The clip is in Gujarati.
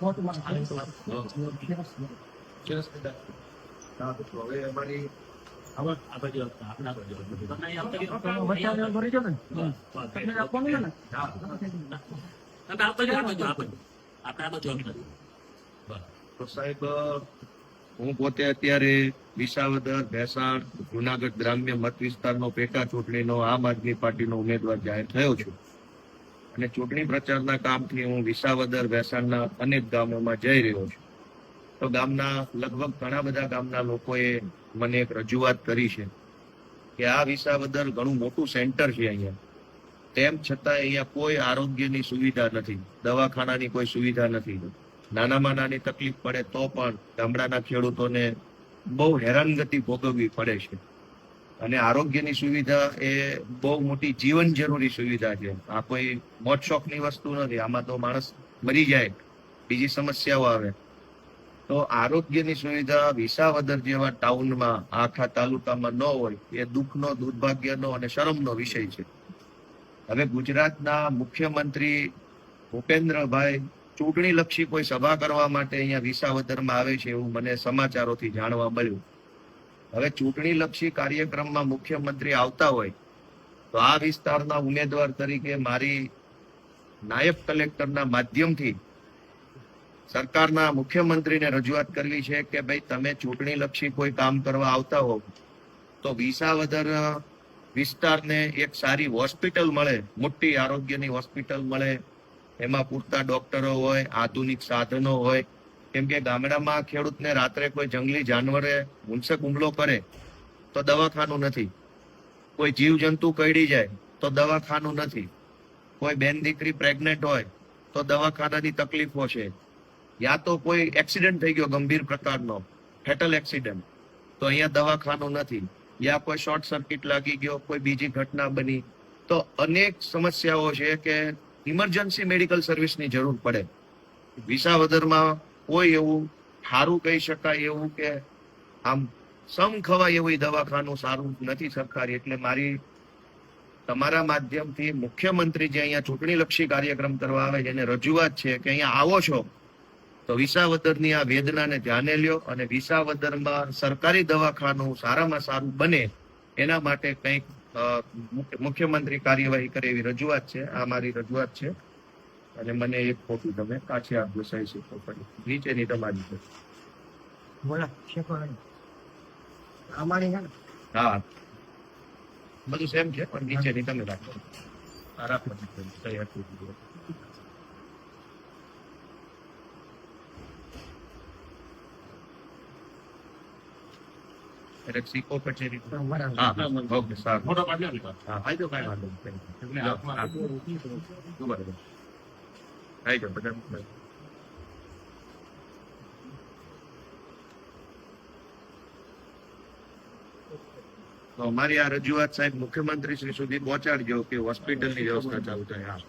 સાહેબ હું પોતે અત્યારે વિસાવદર, ભેસાણ, જુનાગઢ ગ્રામ્ય મત વિસ્તારનો પેટા ચૂંટણીનો આમ આદમી પાર્ટીનો ઉમેદવાર જાહેર થયો છું. અને ચૂંટણી પ્રચારના કામથી હું વિસાવદર વેસાણના અનેક ગામોમાં જઈ રહ્યો છું. તો ગામના લગભગ ઘણા બધા ગામના લોકોએ મને એક રજૂઆત કરી છે કે આ વિસાવદર ઘણું મોટું સેન્ટર છે અહીંયા. તેમ છતાં અહીંયા કોઈ આરોગ્યની સુવિધા નથી, દવાખાનાની કોઈ સુવિધા નથી. નાનામાં નાની તકલીફ પડે તો પણ ગામડાના ખેડૂતોને બહુ હેરાનગતિ ભોગવવી પડે છે. અને આરોગ્યની સુવિધા એ બહુ મોટી જીવન જરૂરી સુવિધા છે. આ કોઈ મોજ શોખની વસ્તુ નથી. આમાં તો માણસ મરી જાય, બીજી સમસ્યાઓ આવે. તો આરોગ્યની સુવિધા વિસાવદર જેવા ટાઉનમાં, આખા તાલુકામાં ન હોય, એ દુઃખનો, દુર્ભાગ્યનો અને શરમનો વિષય છે. હવે ગુજરાતના મુખ્યમંત્રી ભૂપેન્દ્રભાઈ ચૂંટણી લક્ષી કોઈ સભા કરવા માટે અહીંયા વિસાવદરમાં આવે છે એવું મને સમાચારોથી જાણવા મળ્યું. હવે ચૂંટણી લક્ષી કાર્યક્રમમાં મુખ્યમંત્રી આવતા હોય, તો આ વિસ્તારના ઉમેદવાર તરીકે મારી નાયબ કલેક્ટરના માધ્યમથી સરકારના મુખ્યમંત્રીને રજૂઆત કરવી છે કે ભાઈ, તમે ચૂંટણી લક્ષી કોઈ કામ કરવા આવતા હો, તો વિસાવદર વિસ્તારને એક સારી હોસ્પિટલ મળે, મોટી આરોગ્યની હોસ્પિટલ મળે, એમાં પૂરતા ડોક્ટરો હોય, આધુનિક સાધનો હોય કેમ કે ગામડામાં ખેડૂતને રાત્રે કોઈ જંગલી જાનવરે હિંસક હુમલો કરે, તો દવાખાનું નથી. કોઈ જીવજંતુ કરડી જાય, તો દવાખાનું નથી. કોઈ બેન દીકરી પ્રેગ્નેન્ટ હોય, તો દવાખાનાની તકલીફો છે યા તો કોઈ એક્સિડન્ટ થઈ ગયો ગંભીર પ્રકારનો, ફેટલ એક્સિડન્ટ, તો અહીંયા દવાખાનું નથી. યા કોઈ શોર્ટ સર્કિટ લાગી ગયો, કોઈ બીજી ઘટના બની, તો અનેક સમસ્યાઓ છે કે ઇમરજન્સી મેડિકલ સર્વિસની જરૂર પડે. વિસાવદરમાં કોઈ એવું સારું કહી શકાય એવું કે આમ સમ ખવાય એવું દવાખાનું સારું નથી સરકારી. એટલે મારી, તમારા માધ્યમથી મુખ્યમંત્રી જે અહીંયા ચૂંટણી લક્ષી કાર્યક્રમ કરવા આવે છે, એને રજૂઆત છે કે અહીંયા આવો છો, તો વિસાવદરની આ વેદનાને ધ્યાને લ્યો અને વિસાવદરમાં સરકારી દવાખાનું સારામાં સારું બને એના માટે કંઈક મુખ્યમંત્રી કાર્યવાહી કરે એવી રજૂઆત છે, આ મારી રજૂઆત છે. અને મને એક કોપી તમે પાછી આપજો સહી સિક્કો પડી નીચેની તમારી છે હા. બધું સેમ છે પણ નીચેની તમે રાખો. આ રાખો સહી આપી દીધી. એટલે સિક્કો હા હા ઓકે સારું. હા. ફાયદો કાંઈ વાંધો નહીં. હા, હા. બરાબર થઈ ગયો બધા તો અમારી આ રજૂઆત સાહેબ મુખ્યમંત્રી શ્રી સુધી પહોંચાડજો કે હોસ્પિટલની વ્યવસ્થા ચાલુ થાય હા.